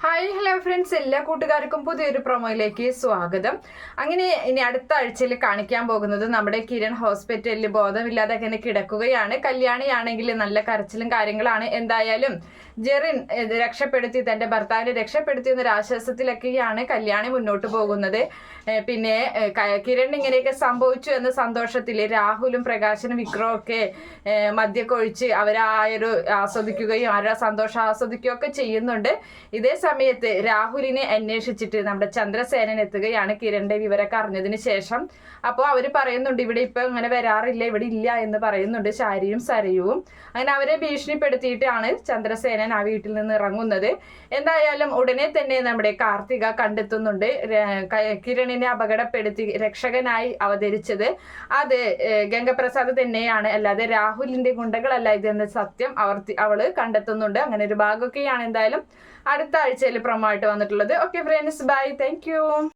Hi hello friends എല്ലാ കൂട്ടുകാർക്കും പുതിയൊരു പ്രൊമോയിലേക്ക് സ്വാഗതം. അങ്ങനെ ഇനി അടുത്ത ആഴ്ചയിൽ കാണിക്കാൻ പോകുന്നത് നമ്മുടെ കിരൺ ഹോസ്പിറ്റലിൽ ബോധമില്ലാതെ അങ്ങനെ കിടക്കുകയാണ്. കല്യാണിയാണെങ്കിൽ നല്ല കരച്ചിലും കാര്യങ്ങളാണ്. എന്തായാലും ജെറിൻ രക്ഷപ്പെടുത്തി തന്റെ ഭർത്താവിനെ രക്ഷപ്പെടുത്തി എന്നൊരു ആശ്വാസത്തിലൊക്കെയാണ് കല്യാണി മുന്നോട്ട് പോകുന്നത്. പിന്നെ കിരൺ ഇങ്ങനെയൊക്കെ സംഭവിച്ചു എന്ന സന്തോഷത്തിൽ രാഹുലും പ്രകാശനും വിക്രവും ഒക്കെ മദ്യക്കൊഴിച്ച് അവർ ഒരു ആസ്വദിക്കുകയും അവരുടെ സന്തോഷം ആസ്വദിക്കുകയൊക്കെ ചെയ്യുന്നുണ്ട്. ഇതേ സമയത്ത് രാഹുലിനെ അന്വേഷിച്ചിട്ട് നമ്മുടെ ചന്ദ്രസേനൻ എത്തുകയാണ്. കിരണിന്റെ വിവരമൊക്കെ അറിഞ്ഞതിന് ശേഷം. അപ്പോൾ അവർ പറയുന്നുണ്ട് ഇവിടെ ഇപ്പൊ ഇങ്ങനെ വരാറില്ല ഇവിടെ ഇല്ല എന്ന് പറയുന്നുണ്ട് ശാരിയും സരയുവും. അങ്ങനെ അവരെ ഭീഷണിപ്പെടുത്തിയിട്ടാണ് ചന്ദ്രസേനൻ ആ വീട്ടിൽ നിന്ന് ഇറങ്ങുന്നത്. എന്തായാലും ഉടനെ തന്നെ നമ്മുടെ കാർത്തിക കണ്ടെത്തുന്നുണ്ട്. കിരണിനെ അപകടപ്പെടുത്തി രക്ഷകനായി അവതരിച്ചത്. അത് ഗംഗപ്രസാദ് തന്നെയാണ്. അല്ലാതെ രാഹുലിന്റെ ഗുണ്ടകളല്ല ഇതെന്ന സത്യം അവർ അവൾ കണ്ടെത്തുന്നുണ്ട്. അങ്ങനെ ഒരു ഭാഗമൊക്കെയാണ് എന്തായാലും അടുത്ത ആഴ്ചയിൽ പ്രൊമോ ആയിട്ട് വന്നിട്ടുള്ളത്. Okay friends bye thank